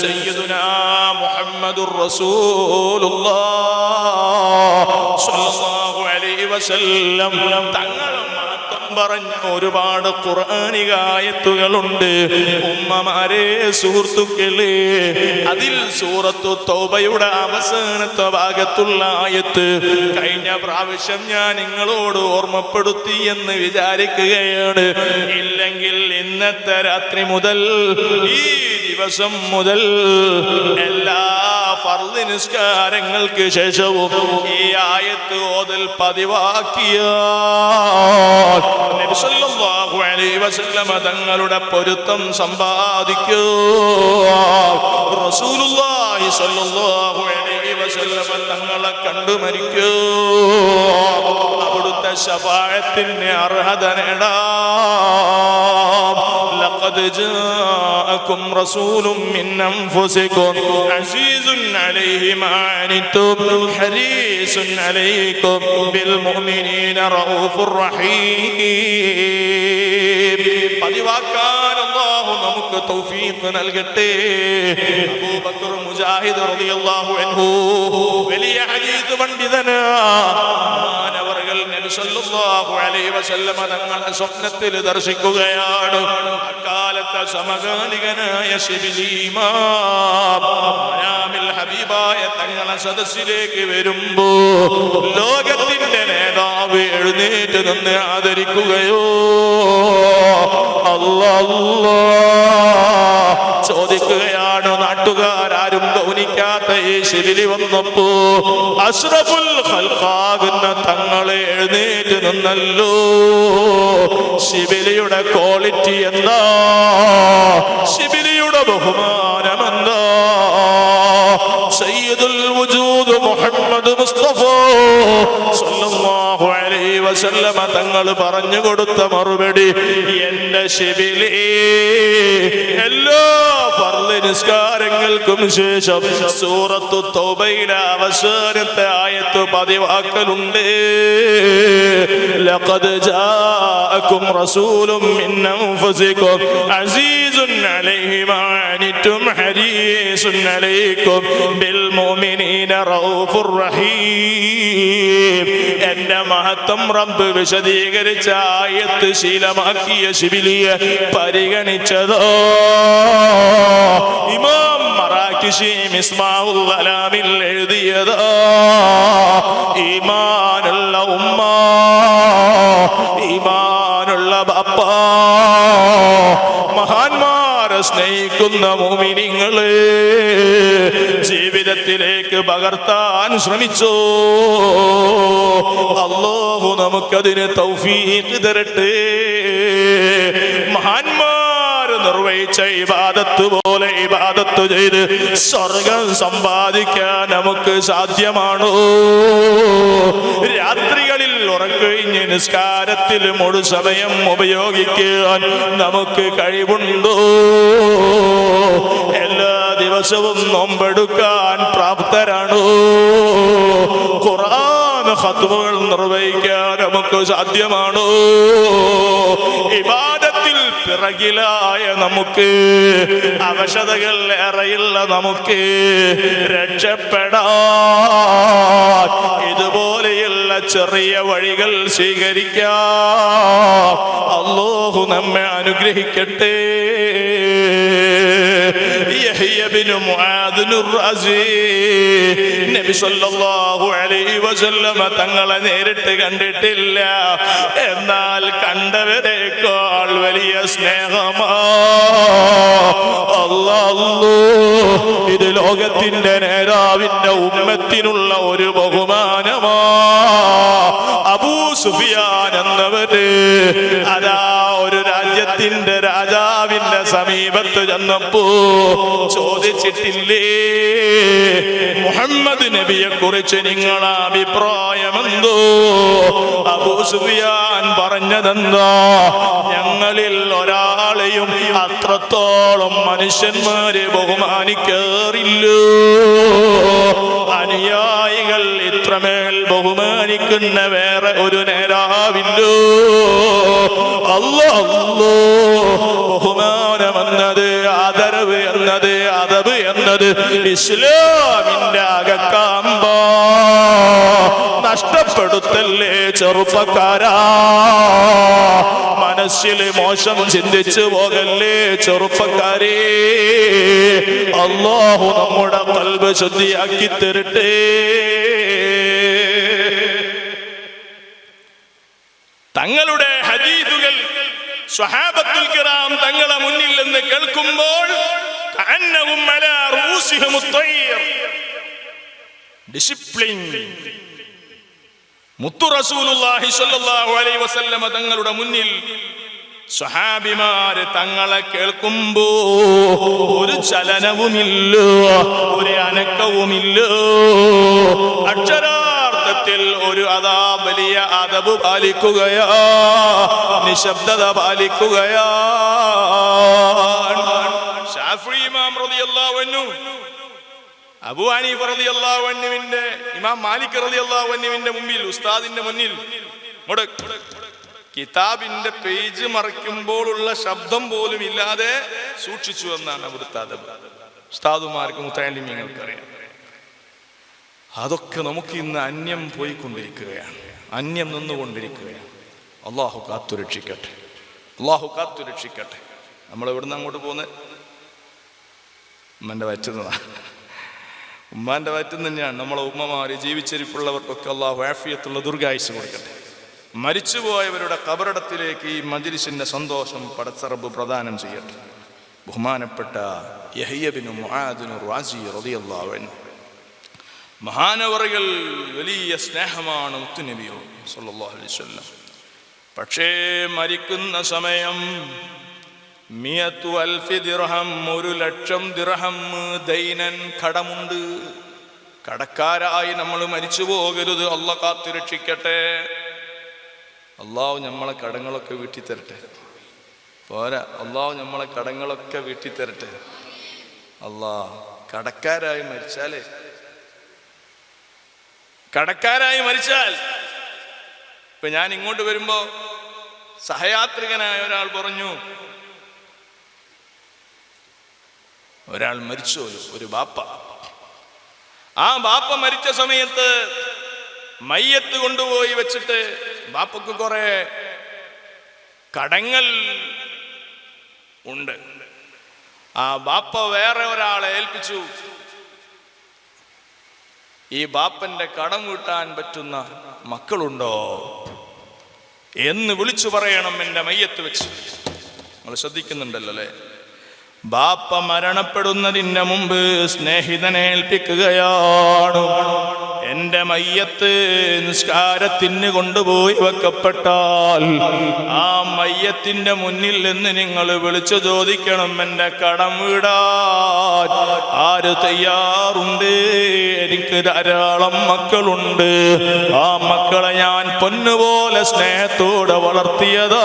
سيدنا محمد رسول الله صلى الله عليه وسلم തങ്ങളും മാത്രം പറഞ്ഞ ഒരുപാട് ഖുർആാനികായത്തുകളുണ്ട് ഉമ്മമാരെ സുഹൃത്തുക്കളെ അതിൽ സൂറത്തു തൗബയുടെ അവസാനത്തെ ഭാഗത്തുള്ള ആയത്ത് കഴിഞ്ഞ പ്രാവശ്യം ഞാൻ നിങ്ങളോട് ഓർമ്മപ്പെടുത്തി എന്ന് വിചാരിക്കുകയാണ്. ഇല്ലെങ്കിൽ ഇന്നത്തെ രാത്രി മുതൽ ഈ ദിവസം മുതൽ എല്ലാ ഫർദ് നിസ്കാരങ്ങൾക്ക് ശേഷവും ഈ ആയത്ത് ഓതൽ പതിവാക്കിയ തങ്ങളുടെ പൊരുത്തം സമ്പാദിക്കൂ റസൂലുള്ളാഹി സ്വല്ലല്ലാഹു അലൈഹി വസല്ലമ തങ്ങളെ കണ്ടു മരിക്കൂ അവിടുത്തെ ശഫായത്തിന് അർഹത നേടാം لقد جاءكم رسول من أنفسكم عزيز عليه ما عنتم حريص عليكم بالمؤمنين رؤوف رحيم പതിവാക്കാൻ അള്ളാഹു നമുക്ക് തൗഫീഖ് നൽകട്ടെ. അബൂബക്കർ മുജാഹിദ് റളിയല്ലാഹു അൻഹു വലിയ ഹദീസ് പണ്ഡിതനാ. തങ്ങളെ സ്വപ്നത്തിൽ ദർശിക്കുകയാണ്. അക്കാലത്തെ സമകാലികനായ ശിബിലീമാമിൽ ഹബീബായ തങ്ങളെ സദസ്സിലേക്ക് വരുമ്പോ ലോകത്തിന്റെ നേതാവ് എഴുന്നേറ്റ് നിന്ന് ആദരിക്കുകയോ ചോദിക്കുകയാണ് നാട്ടുകാരും ഗൗനിക്കാത്ത ഈ ശിരിലി വന്നപ്പോ അഷ്റഫുൽ ഖൽഖാകുന്ന തങ്ങളെ എഴുന്നേറ്റ് നിന്നല്ലോ. ശിബിലിയുടെ ക്വാളിറ്റി എന്താ? ശിബിലിയുടെ ബഹുമാനം എന്താ സയ്യിദുൽ വജൂദ് മുഹമ്മദ് മുസ്തഫ വസല്ലമ തങ്ങൾ പറഞ്ഞു കൊടുത്ത മറുപടി എന്റെ ശിബിലി എല്ലാ ഫർൾ നിസ്കാരങ്ങൾക്കും ശേഷം സൂറത്തു തൗബയിലെ അവസാനത്തെ ആയത്ത് പതിവാക്കലുണ്ട്. ലഖദ് ജാഅക്കും റസൂലും മിൻ അൻഫുസിക്കും അസീസുൻ അലൈഹി മാ ഹരീസുൻ അലൈക്കും ബിൽ മുഅ്മിനീന റഊഫുർ റഹീം. എന്റെ മഹത്വം റബ്ബ് വിശദീകരിച്ച ആയത്ത് ശീലമാക്കിയ ശിബിലിയെ പരിഗണിച്ചതോ? ഇമാം മറാക്കിഷി അലാമിൽ എഴുതിയതോ? ഈമാനുള്ള ഉമ്മ ഇമാനുള്ള ബാപ്പ മഹാന്മാരെ സ്നേഹിക്കുന്ന മോമിനിങ്ങളെ ജീവിതത്തിലേക്ക് പകർത്താൻ ശ്രമിച്ചോ. അല്ലാഹു നമുക്കതിന് തൗഫീഖ് തരട്ടെ. മഹാന്മാര് നിർവഹിച്ച ഇബാദത്ത് പോലെ ഇബാദത്ത് ചെയ്ത് സ്വർഗം സമ്പാദിക്കാൻ നമുക്ക് സാധ്യമാണോ? രാത്രികളിൽ ഉറക്കഴിഞ്ഞ് നിസ്കാരത്തിൽ മുഴു സമയം ഉപയോഗിക്കാൻ നമുക്ക് കഴിവുണ്ടോ? ദിവസവും നോമ്പെടുക്കാൻ പ്രാപ്തരാണോ? ഖുർആൻ ഹത്തുമകൾ നിർവഹിക്കാൻ നമുക്ക് സാധ്യമാണോ? ഇബാദത്തിൽ പിറകിലായ നമുക്ക് അവശതകൾ ഏറെയുള്ള നമുക്ക് രക്ഷപ്പെടാൻ ഇതുപോലെയുള്ള ചെറിയ വഴികൾ സ്വീകരിക്കാം. അള്ളാഹു നമ്മെ അനുഗ്രഹിക്കട്ടെ. തങ്ങളെ നേരിട്ട് കണ്ടിട്ടില്ല. എന്നാൽ കണ്ടവരെക്കാൾ വലിയ സ്നേഹമാ. ഇത് ലോകത്തിന്റെ നേതാവിന്റെ ഉമ്മത്തിനുള്ള ഒരു ബഹുമാനമാ. അബൂ സുഫിയാൻ എന്നവര് അതാ ഒരു രാജ്യത്തിന്റെ രാജാവിന്റെ സമീപത്ത് ചെന്നപ്പോ ചോദിച്ചിട്ടില്ലേ? മുഹമ്മദ് നബിയെ കുറിച്ച് നിങ്ങളെ അഭിപ്രായമെന്തോ? അബൂ സുഫിയാൻ പറഞ്ഞതെന്താ? ഞങ്ങളിൽ ഒരാളെയും അത്രത്തോളം മനുഷ്യന്മാരെ ബഹുമാനിക്കേറില്ല. അനുയായികൾ ഇത്രമേൽ ബഹുമാനിക്കുന്ന വേറെ ഒരു നേരാവില്ലോ അല്ലോ അല്ലോ എന്നത് ആദരവ് എന്നത് അതവ് എന്നത് ഇസ്ലാമിന്റെ അകക്കാമ്പോ നഷ്ടപ്പെടുത്തല്ലേ ചെറുപ്പക്കാരാ? മനസ്സിൽ മോശം ചിന്തിച്ചു പോകല്ലേ ചെറുപ്പക്കാരേ? അള്ളാഹു നമ്മുടെ കൽബ് ശുദ്ധിയാക്കി തരട്ടെ. തങ്ങളുടെ ഹദീദുകൾ സ്വഹാബത്തുൽ കിറാം തങ്ങളെ മുന്നിൽ നിന്ന് കേൾക്കുമ്പോൾ. ഡിസിപ്ലിൻ മുത്തു റസൂലുള്ളാഹി സ്വല്ലല്ലാഹു അലൈഹി വസല്ലമ തങ്ങളുടെ മുന്നിൽ സ്വഹാബിമാര് തങ്ങളെ കേൾക്കുമ്പോ ഒരു ചലനവുമില്ല ഒരു അനക്കവുമില്ല അക്ഷരാർത്ഥത്തിൽ ഒരു അതാ വലിയ അതവ് പാലിക്കുകയാ. നിശബ്ദത പാലിക്കുകയാ. ഷാഫി ഇമാം റളിയല്ലാഹു അബു ഹനീഫ് റളിയല്ലാഹു അൻഹുവിന്റെ ഇമാം മാലിക് റളിയല്ലാഹു അൻഹുവിന്റെ മുമ്പിൽ ഉസ്താദിന്റെ മുന്നിൽ കിതാബിന്റെ പേജ് മറിക്കുമ്പോഴുള്ള ശബ്ദം പോലും ഇല്ലാതെ സൂക്ഷിച്ചു എന്നാണ് അവിടുത്തെ അതബ് ഉസ്താദുമാർക്കും മുത്താലിമ്യങ്ങൾക്ക് അറിയാം അതൊക്കെ നമുക്ക് ഇന്ന് അന്യം പോയിക്കൊണ്ടിരിക്കുകയാണ്. അന്യം നിന്നുകൊണ്ടിരിക്കുകയാണ്. അള്ളാഹു കാത്തു രക്ഷിക്കട്ടെ. അള്ളാഹു കാത്തു രക്ഷിക്കട്ടെ. നമ്മൾ എവിടുന്ന് അങ്ങോട്ട് പോകുന്നത് ഉമ്മന്റെ വറ്റുന്നതാണ് ഉമ്മാന്റെ വയറ്റിൽ തന്നെയാണ് നമ്മളെ ഉമ്മമാര് ജീവിച്ചിരിപ്പുള്ളവർക്കൊക്കെ അള്ളാഹു ആഫിയത്തുള്ള ദുർഗായുസ് കൊടുക്കട്ടെ. മരിച്ചുപോയവരുടെ കബറിടത്തിലേക്ക് ഈ മജിലിസിന്റെ സന്തോഷം പടച്ചറബ് പ്രദാനം ചെയ്യട്ടെ. ബഹുമാനപ്പെട്ട യഹയ്യബിനും മുആദിനും റാസി റളിയല്ലാഹു അൻഹു. മഹാനവറുകൾ വലിയ സ്നേഹമാണ് മുത്തുനബിയോ വസല്ലം. പക്ഷേ മരിക്കുന്ന സമയം മിയത്തു അൽഫി ദിർഹം ഒരു ലക്ഷം ദിർഹം ദൈനൻ കടമുണ്ട്. കടക്കാരായി നമ്മൾ മരിച്ചു പോകരുത് അല്ല കാത്തു രക്ഷിക്കട്ടെ. അള്ളാഹു നമ്മളെ കടങ്ങളൊക്കെ വീട്ടി തരട്ടെ പോരാ അള്ളാഹു നമ്മളെ കടങ്ങളൊക്കെ വീട്ടി തരട്ടെ അള്ളാ കടക്കാരായി മരിച്ചാലേ കടക്കാരായി മരിച്ചാൽ ഇപ്പൊ ഞാൻ ഇങ്ങോട്ട് വരുമ്പോ സഹയാത്രികനായ ഒരാൾ പറഞ്ഞു ഒരാൾ മരിച്ചു ഒരു ബാപ്പ. ആ ബാപ്പ മരിച്ച സമയത്ത് മയ്യത്ത് കൊണ്ടുപോയി വെച്ചിട്ട് ബാപ്പക്ക് കുറെ കടങ്ങൾ ഉണ്ട്. ആ ബാപ്പ വേറെ ഒരാളെ ഏൽപ്പിച്ചു. ഈ ബാപ്പന്റെ കടം വീട്ടാൻ പറ്റുന്ന മക്കളുണ്ടോ എന്ന് വിളിച്ചു പറയണം എന്റെ മയ്യത്ത് വെച്ച്. നമ്മൾ ശ്രദ്ധിക്കുന്നുണ്ടല്ലോ അല്ലേ? ബാപ്പ മരണപ്പെടുന്നതിന് മുമ്പ് സ്നേഹിതനെ ഏൽപ്പിക്കുകയാണ്. എന്റെ മയ്യത്ത് നിസ്കാരത്തിന് കൊണ്ടുപോയി വെക്കപ്പെട്ടാൽ ആ മയ്യത്തിന്റെ മുന്നിൽ നിന്ന് നിങ്ങൾ വിളിച്ചു ചോദിക്കണം എന്റെ കടം വീടാൻ ആര് തയ്യാറുണ്ട്? എനിക്ക് ധാരാളം മക്കളുണ്ട്. ആ മക്കളെ ഞാൻ പൊന്നുപോലെ സ്നേഹത്തോടെ വളർത്തിയതാണ്.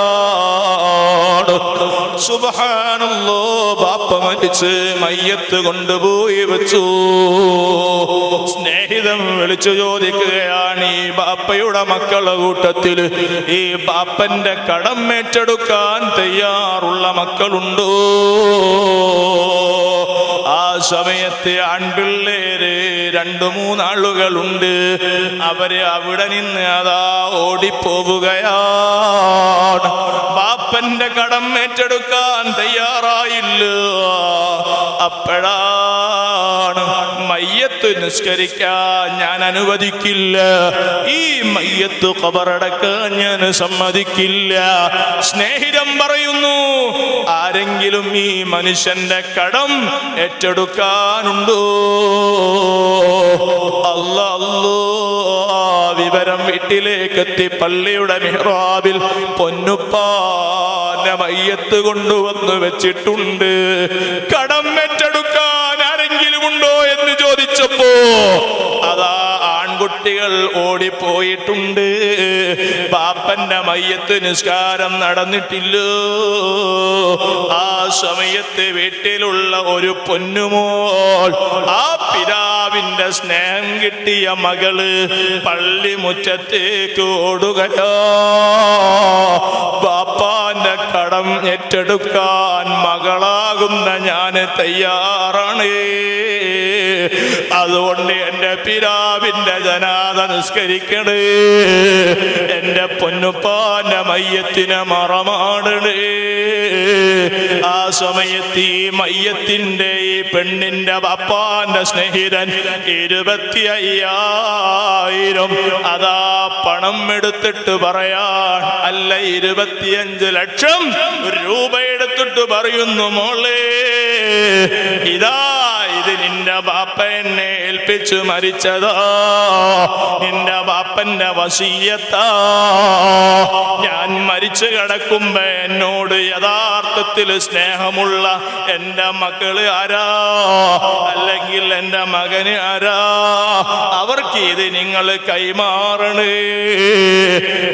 സുബഹാനല്ലോ ബാപ്പ മരിച്ച് മയ്യത്ത് കൊണ്ടുപോയി വെച്ചു. സ്നേഹിതം വിളിച്ചു ചോദിക്കുകയാണ് ഈ ബാപ്പയുടെ മക്കളുടെ കൂട്ടത്തിൽ ഈ ബാപ്പന്റെ കടം ഏറ്റെടുക്കാൻ തയ്യാറുള്ള മക്കളുണ്ടോ? സമയത്ത് ആൺപിള്ളേര് രണ്ടു മൂന്നാളുകളുണ്ട്. അവർ അവിടെ നിന്ന് അതാ ഓടിപ്പോവുകയാണ്. ബാപ്പന്റെ കടം ഏറ്റെടുക്കാൻ തയ്യാറായില്ല. അപ്പോഴാണ് മയ്യത്ത് നിസ്കരിക്കാൻ ഞാൻ അനുവദിക്കില്ല. ഈ മയ്യത്ത് കബറടക്കാൻ ഞാൻ സമ്മതിക്കില്ല. സ്നേഹിതം പറയുന്നു ആരെങ്കിലും ഈ മനുഷ്യന്റെ കടം ഏറ്റെടുക്കാനുണ്ടോ? അല്ല അല്ലോ വിവരം വീട്ടിലേക്ക് എത്തി പള്ളിയുടെ മിഹ്റാബിൽ പൊന്നുപ്പാന്റെ മയ്യത്ത് കൊണ്ടുവന്ന് വെച്ചിട്ടുണ്ട്. കടം ഏറ്റെടുക്കാൻ ആരെങ്കിലും ഉണ്ടോ എന്ന് ചോദിച്ചപ്പോ അതാ ആൺകുട്ടികൾ ഓടിപ്പോയിട്ടുണ്ട്. പാപ്പന്റെ മയ്യത്ത് നിസ്കാരം നടന്നിട്ടില്ല. ആ സമയത്ത് വീട്ടിലുള്ള ഒരു പൊന്നുമോൾ ആ പിതാവ് പിതാവിന്റെ സ്നേഹം കിട്ടിയ മകൾ പള്ളിമുറ്റത്തേക്ക് ഓടുകയോ. ബാപ്പാന്റെ കടം ഏറ്റെടുക്കാൻ മകളാകുന്ന ഞാൻ തയ്യാറാണ്. അതുകൊണ്ട് എന്റെ പിതാവിന്റെ ജനാദ നിസ്കരിക്കണേ. എന്റെ പൊന്നുപ്പാന്റെ മയ്യത്തിനെ മറമാടണേ. ആ സമയത്ത് ഈ മയ്യത്തിന്റെ ഈ പെണ്ണിന്റെ പപ്പാന്റെ സ്നേഹിതൻ ഇരുപത്തി അയ്യായിരം അതാ പണം എടുത്തിട്ട് പറയാൻ അല്ല ഇരുപത്തിയഞ്ച് ലക്ഷം രൂപ എടുത്തിട്ട് പറയുന്നു മോളേ. ഇത് നിന്റെ ബാപ്പ എന്നെ ഏൽപ്പിച്ചു മരിച്ചതോ. നിന്റെ ബാപ്പന്റെ വസീയത്താ. ഞാൻ മരിച്ചു കിടക്കുമ്പോ എന്നോട് യഥാർത്ഥത്തിൽ സ്നേഹമുള്ള എന്റെ മക്കൾ ആരാ? അല്ലെങ്കിൽ എന്റെ മകന് ആരാ? അവർക്ക് ഇത് നിങ്ങൾ കൈമാറണേ.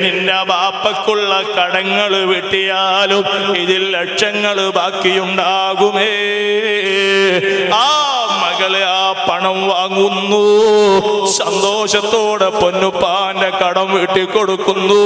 നിന്റെ ബാപ്പക്കുള്ള കടങ്ങൾ വെട്ടിയാലും ഇതിൽ ലക്ഷങ്ങൾ ബാക്കിയുണ്ടാകുമേ. ആ മകളെ ആ പണം വാങ്ങുന്നു. സന്തോഷത്തോടെ പൊന്നുപ്പാന്റെ കടം വീട്ടിക്കൊടുക്കുന്നു.